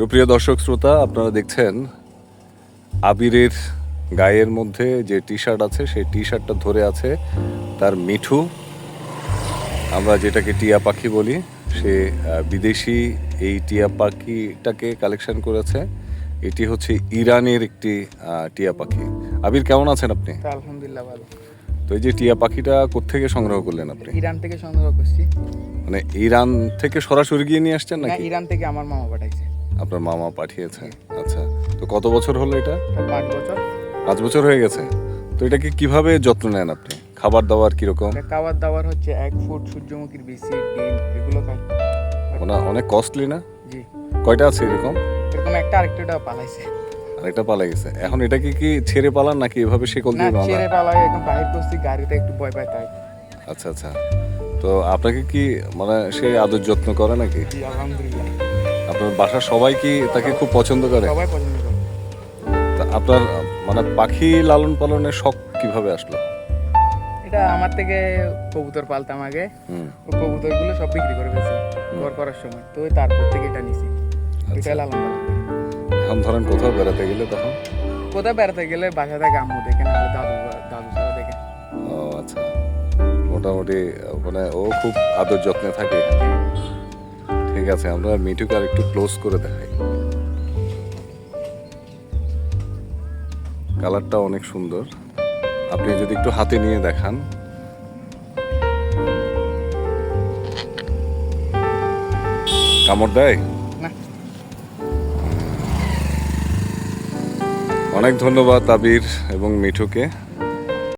সুপ্রিয় দর্শক শ্রোতা আপনারা দেখছেন আবিরের গায়ের মধ্যে যে টি শার্ট আছে সেই টি শার্টটা ধরে আছে তার মিঠু। আমরা যেটাকে টিয়া পাখি বলি সে বিদেশি এই টিয়া পাখিটাকে কালেকশন করেছে। এটি হচ্ছে ইরানের একটি টিয়া পাখি। আবির কেমন আছেন আপনি? আলহামদুলিল্লাহ ভালো। তো এই যে টিয়া পাখিটা কোত্থেকে সংগ্রহ করলেন আপনি? ইরান থেকে সংগ্রহ করছি। মানে ইরান থেকে সরাসরি গিয়ে নিয়ে আসছেন নাকি? ইরান থেকে আমার মামা পাঠাইছে। আপনার মামা পাঠিয়েছে। আচ্ছা তো কত বছর হলো এটা? পাঁচ বছর। পাঁচ বছর হয়ে গেছে। তো এটাকে কীভাবে যত্ন নেন আপনি? খাবার দাবার কীরকম? এটা খাবার দাবার হচ্ছে এক ফুট সূর্যমুখীর বেশি ডিম এগুলো খাই মানে অনেক কস্টলি না? জি। কয়টা আছে এরকম? এরকম একটা আরেকটা পালাইছে। আরেকটা পালা গেছে। এখন এটাকে কি ছেড়ে পালান নাকি এভাবে শিকল না দিয়ে বাঁধা ছেড়ে পালাই একদম বাহির করছি গাড়িতে একটু ভয় পায় তাই। আচ্ছা আচ্ছা। তো আপনাকে কি মানে সেই আদর যত্ন করে নাকি? জি আলহামদুলিল্লাহ। আপনার বাসার সবাই কি তাকে খুব পছন্দ করে? সবাই পছন্দ করে। তা আপনার মানে পাখি লালন পালনের শখ কীভাবে আসলো? এটা আমার থেকে কবুতর পালতাম আগে। ও কবুতরগুলো সব বিক্রি করে ফেলছে ঘর করার সময়। তো তারপর থেকে এটা নিছি। আচ্ছা। এটা লালন পালন। এখন ধরেন কোথাও বেড়াতে গেলে তখন? কোথায় বেড়াতে গেলে বাসা থেকে আম্মু দেখে না দাদু দাদু ছাড়া দেখে। ও আচ্ছা। মোটামুটি মানে ও খুব আদর যত্নে থাকে ঠিক আছে আমরা মিঠুকে আর একটু ক্লোজ করে দেখাই। কালারটা অনেক সুন্দর। আপনি যদি একটু হাতে নিয়ে দেখান। কামড় দেয়? অনেক ধন্যবাদ আবির এবং মিঠুকে।